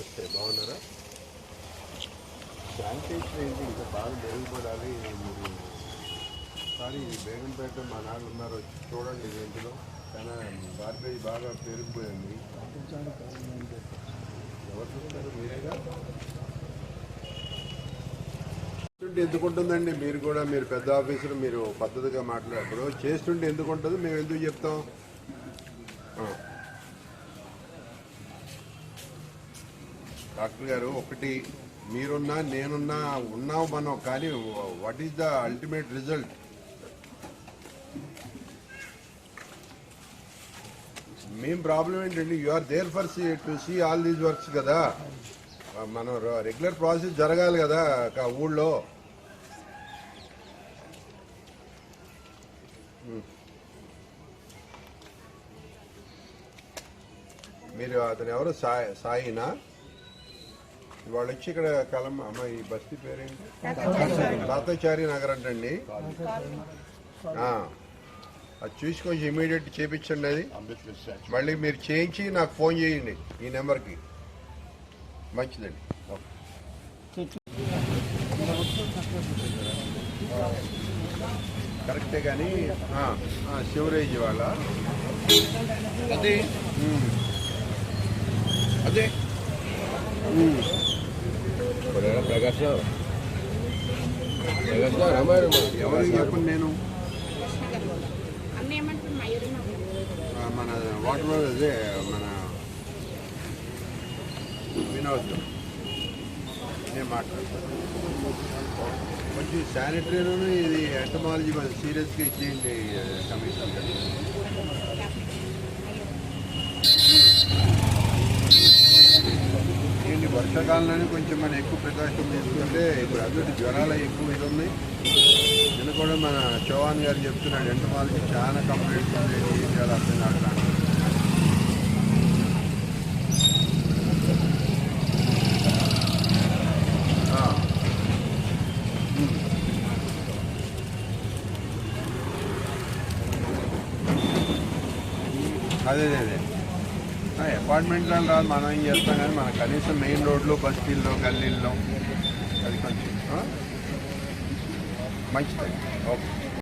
నమస్తే బాగున్నారా? శానిటేషన్ ఏంటి? ఇంకా బాగా మెరుగుపడాలి. మీరు ఒకసారి బేగంపేట మా నాన్న ఉన్నారు. చూడండి ఇది ఇంటిలో. చాలా బాగా పెరిగిపోయింది ఎవరు చూస్తారు? మీరేగా? చేస్తుంటే ఎందుకు ఉంటుందండి? మీరు కూడా మీరు పెద్ద ఆఫీసులు మీరు పద్ధతిగా మాట్లాడప్పుడు చేస్తుంటే ఎందుకు ఉంటుంది? మేము ఎందుకు చెప్తాం? డాక్టర్ గారు ఒకటి మీరున్నా నేనున్నా ఉన్నాం మనం కానీ what is the ultimate result మేం ప్రాబ్లం ఏంటండి you are there for to see all these works కదా. మనం రెగ్యులర్ ప్రాసెస్ జరగాలి కదా ఊళ్ళో. మీరు అతను ఎవరు? సాయి సాయినా? వాళ్ళు వచ్చి ఇక్కడ కలం అమ్మ ఈ బస్తీ పేరేంటి? తాతాచారి. నగర్ అంటండి. ఆ. అది చూసి కొంచెం ఇమీడియట్ చేపించండి అది. మళ్ళీ మీరు చేయించి నాకు ఫోన్ చేయండి ఈ నెంబర్కి. మంచిదండి. ఓకే. కరెక్టే కానీ ఆ, ఆ, శివరేజ్ వాళ్ళ. అదే. అదే. ప్రకాష్ ప్రకాశ్ రావు ప్రకాశ్ రావు రామాయణం ఎవరికి చెప్పండి నేను మన వాటర్ అదే మన వినోద్ నేను మాట్లాడతాను కొంచెం శానిటరీను ఇది ఎంటమాలజీ కొంచెం సీరియస్గా ఇచ్చేయండి కమిషన్ ఏంటి వర్షాకాలంలోనే కొంచెం మనం ఎక్కువ ప్రకాశం తీసుకుంటే ఇప్పుడు అదొకటి జ్వరాలు ఎక్కువ ఇది ఉన్నాయి నిన్న కూడా మన చౌహాన్ గారు చెప్తున్నాడు ఎంటమాలజీ చాలా కంప్లైంట్స్ ఉన్నాయి ఏం చేయాలి అర్థం కావట్లా అదే అదే. అదే అపార్ట్మెంట్లో రాదు మనం ఏం చేస్తాం కానీ మన కనీసం మెయిన్ రోడ్లో బస్తీల్లో గల్లీల్లో అది కొంచెం మంచిది. ఓకే.